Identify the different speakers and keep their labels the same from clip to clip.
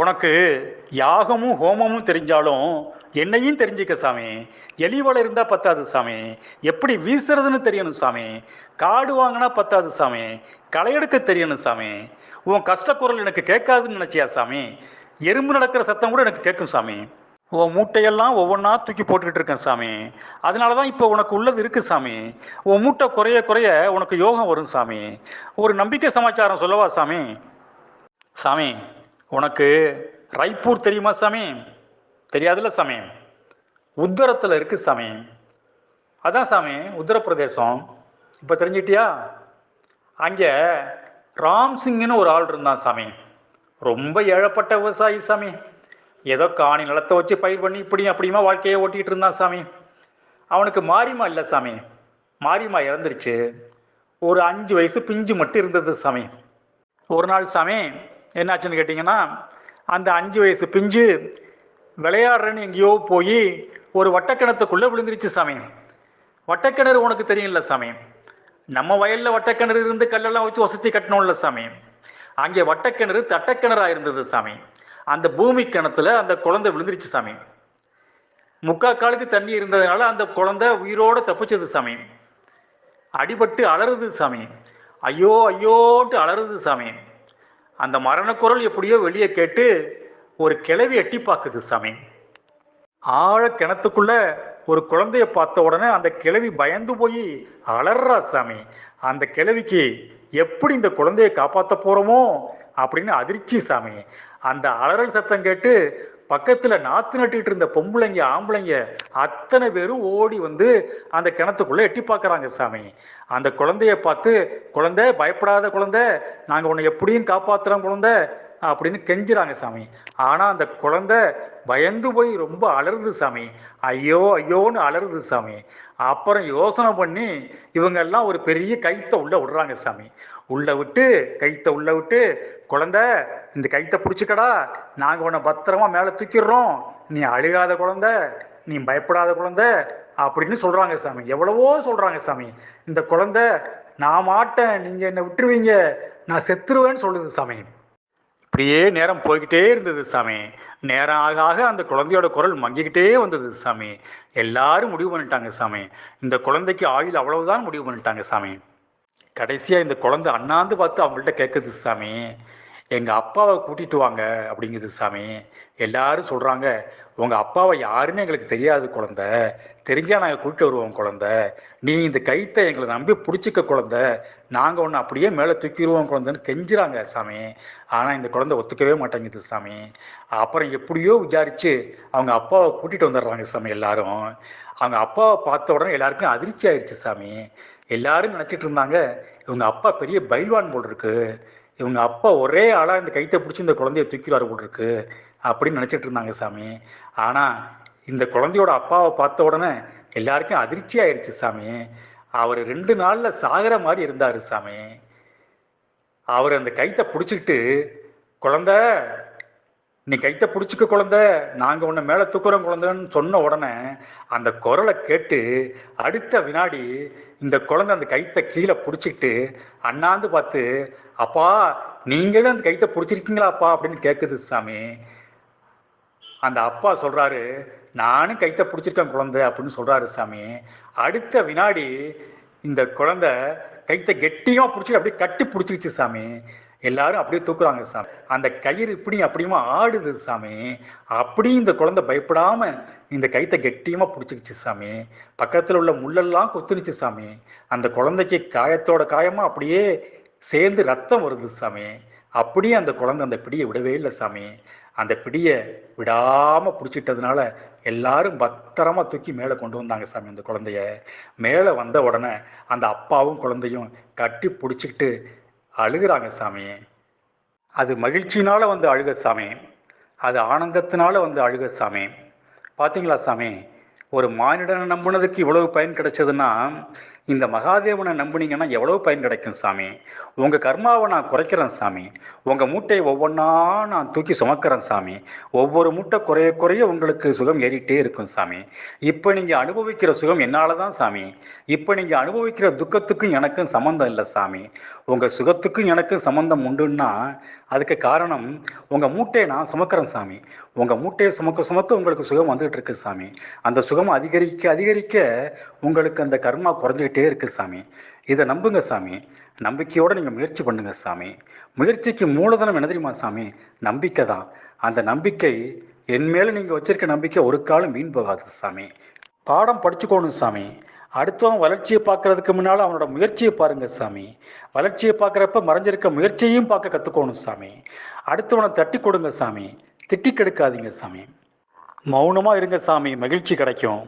Speaker 1: உனக்கு யாகமும் ஹோமமும் தெரிஞ்சாலும் என்னையும் தெரிஞ்சுக்க சாமி. எலிவலை இருந்தால் பத்தாது சாமி. எப்படி வீசுறதுன்னு தெரியணும் சாமி. காடு வாங்கினா பத்தாது சாமி. களை எடுக்க தெரியணும் சாமி. உன் கஷ்டக்குரல் எனக்கு கேட்காதுன்னு நினச்சியா சாமி? எறும்பு நடக்கிற சத்தம் கூட எனக்கு கேட்கும் சாமி. உன் மூட்டையெல்லாம் ஒவ்வொன்றா தூக்கி போட்டுக்கிட்டு இருக்கேன் சாமி. அதனால தான் இப்போ உனக்கு உள்ளது இருக்குது சாமி. உன் மூட்டை குறைய குறைய உனக்கு யோகம் வரும் சாமி. ஒரு நம்பிக்கை சமாச்சாரம் சொல்லவா சாமி? சாமி உனக்கு ரைப்பூர் தெரியுமா சாமி? தெரியாதுல்ல சாமி? உத்தரத்தில் இருக்கு சாமி. அதான் சாமி உத்தரப்பிரதேசம். இப்போ தெரிஞ்சிட்டியா அங்கே ராம் சிங்னு ஒரு ஆள் இருந்தான் சாமி. ரொம்ப ஏழப்பட்ட விவசாயி சாமி. ஏதோ காணி நிலத்தை வச்சு பயிர் பண்ணி இப்படி அப்படியுமா வாழ்க்கையை ஓட்டிகிட்டு இருந்தான் சாமி. அவனுக்கு மாரிமா இல்லை சாமி. மாரிமா இறந்துருச்சு. ஒரு அஞ்சு வயசு பிஞ்சு மட்டும் இருந்தது சாமி. ஒரு நாள் சாமி என்னாச்சுன்னு கேட்டிங்கன்னா அந்த அஞ்சு வயசு பிஞ்சு விளையாடுறேன்னு எங்கேயோ போய் ஒரு வட்டக்கிணத்துக்குள்ளே விழுந்துருச்சு சாமி. வட்டக்கிணறு உனக்கு தெரியும்ல சாமி. நம்ம வயலில் வட்டக்கிணறு இருந்து கல்லெல்லாம் வச்சு வசதி கட்டணும்ல சாமி. அங்கே வட்டக்கிணறு தட்டக்கிணறாக இருந்தது சாமி. அந்த பூமி கிணத்துல அந்த குழந்தை விழுந்துருச்சு சாமி. முக்கா காலுக்கு தண்ணி இருந்ததுனால அந்த குழந்தை உயிரோடு தப்பிச்சது சாமி. அடிபட்டு அலறுது சாமி. ஐயோ ஐயோன்ட்டு அலறுது சாமி. அந்த மரணக்குரல் எப்படியோ வெளியே கேட்டு ஒரு கிளவி எட்டி பார்க்குது சாமி. ஆழ கிணத்துக்குள்ள ஒரு குழந்தைய பார்த்த உடனே அந்த கிழவி பயந்து போய் அலறா சாமி. அந்த கிழவிக்கு எப்படி இந்த குழந்தைய காப்பாற்ற போறோமோ அப்படின்னு அதிர்ச்சி சாமி. அந்த அலறல் சத்தம் கேட்டு பக்கத்துல நாத்து நட்டுக்கிட்டு இருந்த பொம்பளைங்க ஆம்பளைங்க அத்தனை பேரும் ஓடி வந்து அந்த கிணத்துக்குள்ள எட்டி பார்க்கறாங்க சாமி. அந்த குழந்தைய பார்த்து குழந்தை பயப்படாத குழந்தை நாங்க உன்னை எப்படியும் காப்பாத்துறோம் குழந்தை அப்படின்னு கெஞ்சுறாங்க சாமி. ஆனா அந்த குழந்தை பயந்து போய் ரொம்ப அலறுது சாமி. ஐயோ ஐயோன்னு அலறுது சாமி. அப்புறம் யோசனை பண்ணி இவங்க எல்லாம் ஒரு பெரிய கைத்தை உள்ள விடுறாங்க சாமி. உள்ள விட்டு கைத்தை உள்ள விட்டு குழந்தை இந்த கைத்தை பிடிச்சிக்கடா நாங்கள் உன்னை பத்திரமா மேலே தூக்கிடுறோம். நீ அழுகாத குழந்தை நீ பயப்படாத குழந்தை அப்படின்னு சொல்றாங்க சாமி. எவ்வளவோ சொல்றாங்க சாமி. இந்த குழந்தை நான் மாட்டேன் நீங்க என்னை விட்டுருவீங்க. நான் செத்துருவேன்னு சொல்லுது சாமி. இப்படியே நேரம் போய்கிட்டே இருந்தது சாமி. நேரம் ஆக ஆக அந்த குழந்தையோட குரல் மங்கிக்கிட்டே வந்தது சாமி. எல்லாரும் முடிவு பண்ணிட்டாங்க சாமி. இந்த குழந்தைக்கு ஆயுள் அவ்வளவுதான் முடிவு பண்ணிட்டாங்க சாமி. கடைசியா இந்த குழந்தை அண்ணாந்து பார்த்து அவங்கள்ட்ட கேட்குது சாமி. எங்க அப்பாவை கூட்டிட்டு வாங்க அப்படிங்குது சாமி. எல்லாரும் சொல்றாங்க உங்கள் அப்பாவை யாருன்னு எங்களுக்கு தெரியாது குழந்த. தெரிஞ்சால் நாங்கள் கூட்டிட்டு வருவோம் குழந்த. நீ இந்த கைத்தை எங்களை நம்பி பிடிச்சிக்க குழந்த. நாங்கள் ஒன்று அப்படியே மேலே தூக்கிடுவோம் குழந்தைன்னு கெஞ்சுறாங்க சாமி. ஆனால் இந்த குழந்தை ஒத்துக்கவே மாட்டேங்குது சாமி. அப்புறம் எப்படியோ விசாரித்து அவங்க அப்பாவை கூட்டிகிட்டு வந்துடுறாங்க சாமி எல்லாரும். அவங்க அப்பாவை பார்த்த உடனே எல்லாருக்கும் அதிர்ச்சி ஆயிடுச்சு சாமி. எல்லாரும் நினச்சிட்டு இருந்தாங்க இவங்க அப்பா பெரிய பைல்வான் போல் இருக்கு. இவங்க அப்பா ஒரே ஆளாக இந்த கைத்தை பிடிச்சி இந்த குழந்தைய தூக்கிடுவார் போல் இருக்கு. அப்படின்னு நினச்சிட்டு இருந்தாங்க சாமி. ஆனால் இந்த குழந்தையோட அப்பாவை பார்த்த உடனே எல்லாருக்கும் அதிர்ச்சி ஆயிடுச்சு சாமி. அவர் ரெண்டு நாளில் சாகிற மாதிரி இருந்தார் சாமி. அவர் அந்த கைத்தை பிடிச்சிக்கிட்டு குழந்த நீ கைத்தை பிடிச்சிக்க குழந்த நாங்கள் உன்னை மேலே தூக்குறோம் குழந்தைன்னு சொன்ன உடனே அந்த குரலை கேட்டு அடுத்த வினாடி இந்த குழந்தை அந்த கைத்தை கீழே பிடிச்சிக்கிட்டு அண்ணாந்து பார்த்து அப்பா நீங்களும் அந்த கைத்தை பிடிச்சிருக்கீங்களாப்பா? அப்படின்னு கேட்குது சாமி. அந்த அப்பா சொல்கிறாரு நானும் கைத்தை பிடிச்சிருக்கேன் குழந்தை அப்படின்னு சொல்கிறாரு சாமி. அடுத்த வினாடி இந்த குழந்தை கைத்தை கெட்டியமா பிடிச்சி அப்படியே கட்டி பிடிச்சிருச்சு சாமி. எல்லாரும் அப்படியே தூக்குறாங்க சாமி. அந்த கயிறு இப்படி அப்படியுமா ஆடுது சாமி. அப்படியும் இந்த குழந்தை பயப்படாம இந்த கைத்தை கெட்டியமா பிடிச்சிக்கிச்சு சாமி. பக்கத்துல உள்ள முள்ளெல்லாம் குத்துனுச்சு சாமி. அந்த குழந்தைக்கு காயத்தோட காயமா அப்படியே சேர்ந்து ரத்தம் வருது சாமி. அப்படியே அந்த குழந்தை அந்த பிடியை விடவே இல்லை சாமி. அந்த பிடியை விடாமல் பிடிச்சிட்டதுனால எல்லாரும் பத்திரமா தூக்கி மேலே கொண்டு வந்தாங்க சாமி அந்த குழந்தைய. மேலே வந்த உடனே அந்த அப்பாவும் குழந்தையும் கட்டி பிடிச்சிக்கிட்டு அழுகுறாங்க சாமி. அது மகிழ்ச்சினால வந்து அழுக சாமி. அது ஆனந்தத்தினால வந்து அழுக சாமி. பார்த்தீங்களா சாமி? ஒரு மானிடனை நம்புனதுக்கு இவ்வளவு பயன் கிடைச்சதுன்னா இந்த மகாதேவனை நம்புனீங்கன்னா எவ்வளவு பயன் கிடைக்கும் சாமி? உங்க கர்மாவை நான் குறைக்கிறேன் சாமி. உங்க மூட்டையை ஒவ்வொன்றா நான் தூக்கி சுமக்கிறேன் சாமி. ஒவ்வொரு மூட்டை குறைய குறைய உங்களுக்கு சுகம் ஏறிட்டே இருக்கும் சாமி. இப்போ நீங்க அனுபவிக்கிற சுகம் என்னால தான் சாமி. இப்போ நீங்க அனுபவிக்கிற துக்கத்துக்கும் எனக்கும் சம்மந்தம் இல்லை சாமி. உங்க சுகத்துக்கும் எனக்கும் சம்மந்தம் உண்டுன்னா அதுக்கு காரணம் உங்க மூட்டையை நான் சுமக்கிறேன் சாமி. உங்க மூட்டையை சுமக்க சுமக்க உங்களுக்கு சுகம் வந்துகிட்டு இருக்கு சாமி. அந்த சுகம் அதிகரிக்க அதிகரிக்க உங்களுக்கு அந்த கர்மா குறைஞ்சிக்கிட்டே இருக்கு சாமி. இதை நம்புங்க சாமி. நம்பிக்கையோடு நீங்கள் முயற்சி பண்ணுங்க சாமி. முயற்சிக்கு மூலதனம் என்ன தெரியுமா சாமி? நம்பிக்கை தான். அந்த நம்பிக்கை என் மேலே நீங்கள் வச்சிருக்க நம்பிக்கை ஒரு காலம் வீண் போகாது சாமி. பாடம் படிச்சுக்கோணும் சாமி. அடுத்தவன் வளர்ச்சியை பார்க்கறதுக்கு முன்னால் அவனோட முயற்சியை பாருங்க சாமி. வளர்ச்சியை பார்க்குறப்ப மறைஞ்சிருக்க முயற்சியையும் பார்க்க கற்றுக்கோணும் சாமி. அடுத்தவனை தட்டி கொடுங்க சாமி. திட்டி கெடுக்காதீங்க சாமி. மௌனமாக இருங்க சாமி. மகிழ்ச்சி கிடைக்கும்.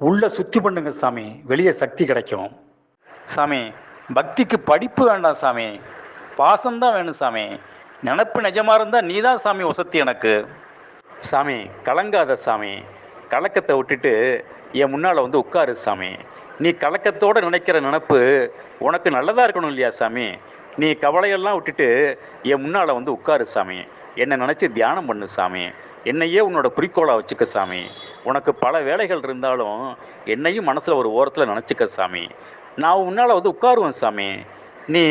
Speaker 1: உள்ள சுத்தி பண்ணுங்க சாமி. வெளியே சக்தி கிடைக்கும். சாமி பக்திக்கு படிப்பு வேண்டாம் சாமி. பாசம்தான் வேணும் சாமி. நினப்பு நிஜமா இருந்தா நீ தான் சாமி வசதி எனக்கு. சாமி கலங்காத சாமி. கலக்கத்தை விட்டுட்டு என் முன்னால் வந்து உட்காரு சாமி. நீ கலக்கத்தோட நினைக்கிற நினப்பு உனக்கு நல்லதா இருக்கணும் இல்லையா சாமி? நீ கவலையெல்லாம் விட்டுட்டு என் முன்னால் வந்து உட்காரு சாமி. என்னை நினச்சி தியானம் பண்ணு சாமி. என்னையே உன்னோட குறிக்கோளாக வச்சுக்க சாமி. உனக்கு பல வேலைகள் இருந்தாலும் என்னையும் மனசில் ஒரு ஓரத்தில் நினச்சிக்க சாமி. நான் உன்னால் வந்து உட்காருவேன் சாமி. நீ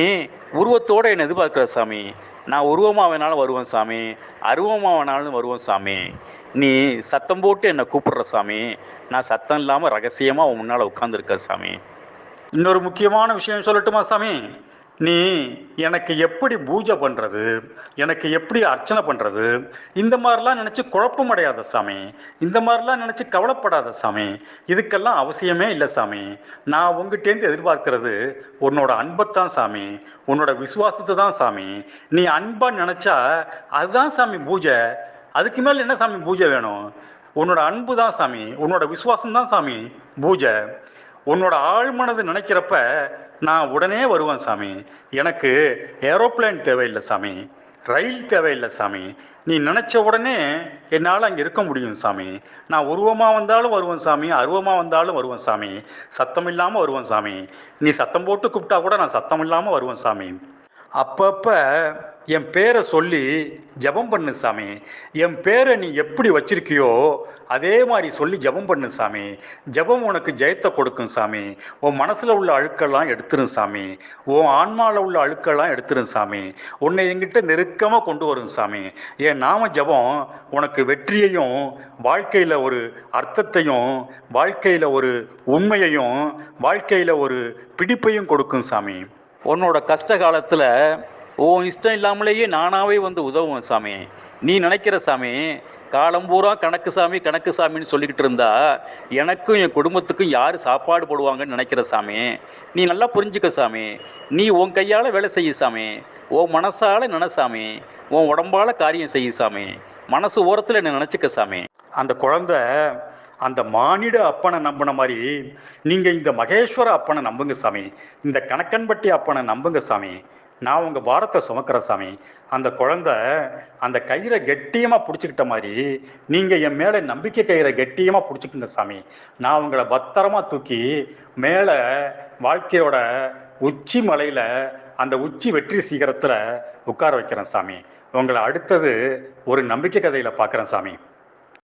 Speaker 1: உருவத்தோடு என்னை எதிர்பார்க்குற சாமி. நான் உருவமாக வேணாலும் வருவேன் சாமி. அருவமாக வேணாலும் வருவேன் சாமி. நீ சத்தம் போட்டு என்னை கூப்பிடுற சாமி. நான் சத்தம் இல்லாமல் ரகசியமாக உன் முன்னால் உட்காந்துருக்க சாமி. இன்னொரு முக்கியமான விஷயம் சொல்லட்டுமா சாமி? நீ எனக்கு எப்படி பூஜை பண்ணுறது எனக்கு எப்படி அர்ச்சனை பண்ணுறது இந்த மாதிரிலாம் நினச்சி குழப்பம் அடையாத சாமி. இந்த மாதிரிலாம் நினச்சி கவலைப்படாத சாமி. இதுக்கெல்லாம் அவசியமே இல்லை சாமி. நான் உங்ககிட்டேருந்து எதிர்பார்க்கறது உன்னோட அன்பைத்தான் சாமி. உன்னோட விசுவாசத்தை தான் சாமி. நீ அன்பாக நினச்சா அதுதான் சாமி பூஜை. அதுக்கு மேலே என்ன சாமி பூஜை வேணும்? உன்னோட அன்பு தான் சாமி. உன்னோட விசுவாசம் தான் சாமி பூஜை. உன்னோட ஆழ்மனது நினைக்கிறப்ப நான் உடனே வருவேன் சாமி. எனக்கு ஏரோப்ளேன் தேவையில்லை சாமி. ரயில் தேவையில்லை சாமி. நீ நினச்ச உடனே என்னால் அங்கே இருக்க முடியும் சாமி. நான் உருவமாக வந்தாலும் வருவேன் சாமி அருவமாக வந்தாலும் வருவேன் சாமி. சத்தம் இல்லாமல் வருவேன் சாமி. நீ சத்தம் போட்டு கூப்பிட்டா கூட நான் சத்தம் இல்லாமல் வருவேன் சாமி. அப்பப்போ என் பேரை சொல்லி ஜெபம் பண்ணு சாமி. என் பேரை நீ எப்படி வச்சிருக்கியோ அதே மாதிரி சொல்லி ஜெபம் பண்ணு சாமி. ஜெபம் உனக்கு ஜெயத்தை கொடுக்கும் சாமி. உன் மனசில் உள்ள அழுக்கெல்லாம் எடுத்துரும் சாமி. உன் ஆன்மாவில் உள்ள அழுக்கெல்லாம் எடுத்துரும் சாமி. உன்னை எங்கிட்ட நெருக்கமாக கொண்டு வரும் சாமி. என் நாம ஜெபம் உனக்கு வெற்றியையும் வாழ்க்கையில் ஒரு அர்த்தத்தையும் வாழ்க்கையில் ஒரு உண்மையையும் வாழ்க்கையில் ஒரு பிடிப்பையும் கொடுக்கும் சாமி. உன்னோட கஷ்ட காலத்தில் உன் இஷ்டம் இல்லாமலேயே நானாவே வந்து உதவும் சாமி. நீ நினைக்கிற சாமி காலம் பூரா கணக்கு சாமி கணக்கு சாமின்னு சொல்லிக்கிட்டு இருந்தா எனக்கும் என் குடும்பத்துக்கும் யார் சாப்பாடு போடுவாங்கன்னு நினைக்கிற சாமி? நீ நல்லா புரிஞ்சுக்க சாமி. நீ உன் கையால் வேலை செய்ய சாமி. உன் மனசால நினை சாமி. உன் உடம்பால காரியம் செய்ய சாமி. மனசு ஓரத்தில் என்ன நினச்சிக்க சாமி? அந்த குழந்தை அந்த மானிட அப்பனை நம்பின மாதிரி நீங்க இந்த மகேஸ்வர அப்பனை நம்புங்க சாமி. இந்த கணக்கன்பட்டி அப்பனை நம்புங்க சாமி. நான் உங்க பாரத்தை சுமக்கிறேன் சாமி. அந்த குழந்தை அந்த கயிறை கெட்டியமா பிடிச்சிக்கிட்ட மாதிரி நீங்க என் மேல நம்பிக்கை கயிறை கெட்டியமா பிடிச்சிக்கங்க சாமி. நான் உங்களை பத்திரமா தூக்கி மேல வாழ்க்கையோட உச்சி மலையில அந்த உச்சி வெற்றி சிகரத்துல உட்கார வைக்கிறேன் சாமி. உங்களை அடுத்தது ஒரு நம்பிக்கை கதையில பார்க்குறேன் சாமி.